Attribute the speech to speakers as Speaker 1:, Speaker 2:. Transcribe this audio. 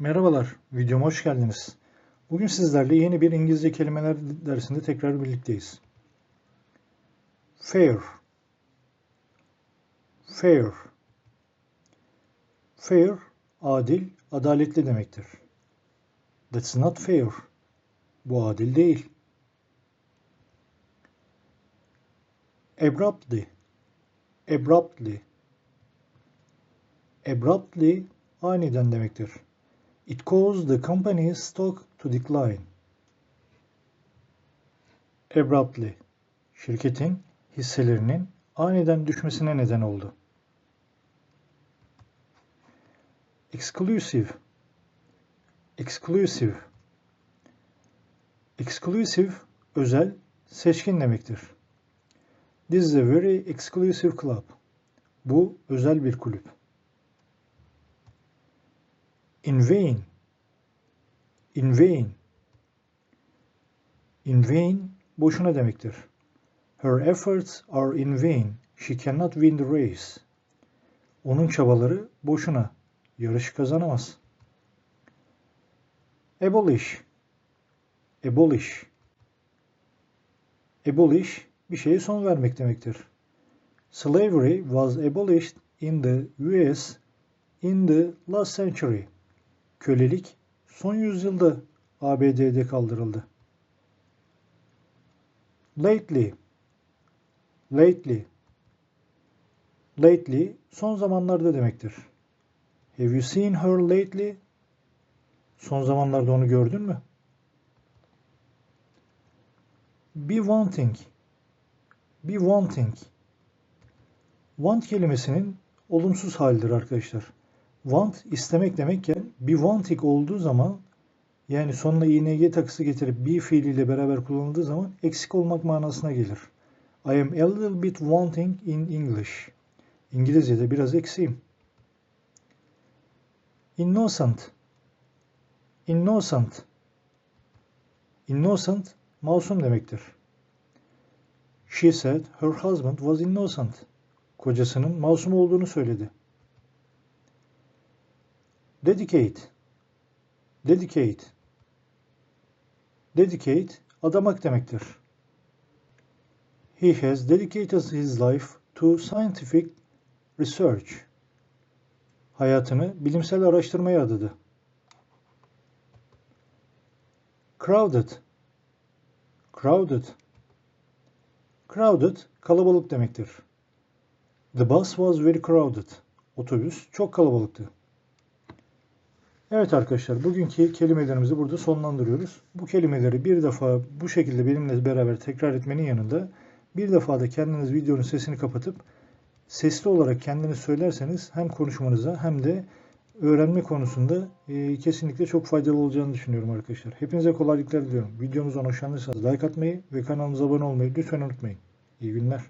Speaker 1: Merhabalar, videoma hoş geldiniz. Bugün sizlerle yeni bir İngilizce kelimeler dersinde tekrar birlikteyiz. Fair Fair Fair, adil, adaletli demektir. That's not fair. Bu adil değil. Abruptly Abruptly Abruptly aniden demektir. It caused the company's stock to decline. Abruptly, şirketin hisselerinin aniden düşmesine neden oldu. Exclusive, exclusive, exclusive, özel, seçkin demektir. This is a very exclusive club. Bu özel bir kulüp. In vain. In vain. In vain boşuna demektir. Her efforts are in vain. She cannot win the race. Onun çabaları boşuna. Yarışı kazanamaz. Abolish. Abolish. Abolish bir şeye son vermek demektir. Slavery was abolished in the US in the last century kölelik son yüzyılda ABD'de kaldırıldı. Lately Lately Lately son zamanlarda demektir. Have you seen her lately? Son zamanlarda onu gördün mü? Be wanting Be wanting Want kelimesinin olumsuz halidir arkadaşlar want istemek demekken bir wanting olduğu zaman yani sonuna ing takısı getirip be fiiliyle beraber kullanıldığı zaman eksik olmak manasına gelir. I am a little bit wanting in English. İngilizce'de biraz eksiğim. Innocent. Innocent. Innocent masum demektir. She said her husband was innocent. Kocasının masum olduğunu söyledi. Dedicate. Dedicate. Dedicate adamak demektir. He has dedicated his life to scientific research. Hayatını bilimsel araştırmaya adadı. Crowded. Crowded. Crowded kalabalık demektir. The bus was very crowded. Otobüs çok kalabalıktı. Evet arkadaşlar bugünkü kelimelerimizi burada sonlandırıyoruz. Bu kelimeleri bir defa bu şekilde benimle beraber tekrar etmenin yanında bir defa da kendiniz videonun sesini kapatıp sesli olarak kendiniz söylerseniz hem konuşmanıza hem de öğrenme konusunda e, kesinlikle çok faydalı olacağını düşünüyorum arkadaşlar. Hepinize kolaylıklar diliyorum. Videomuzdan hoşlanırsanız like atmayı ve kanalımıza abone olmayı lütfen unutmayın. İyi günler.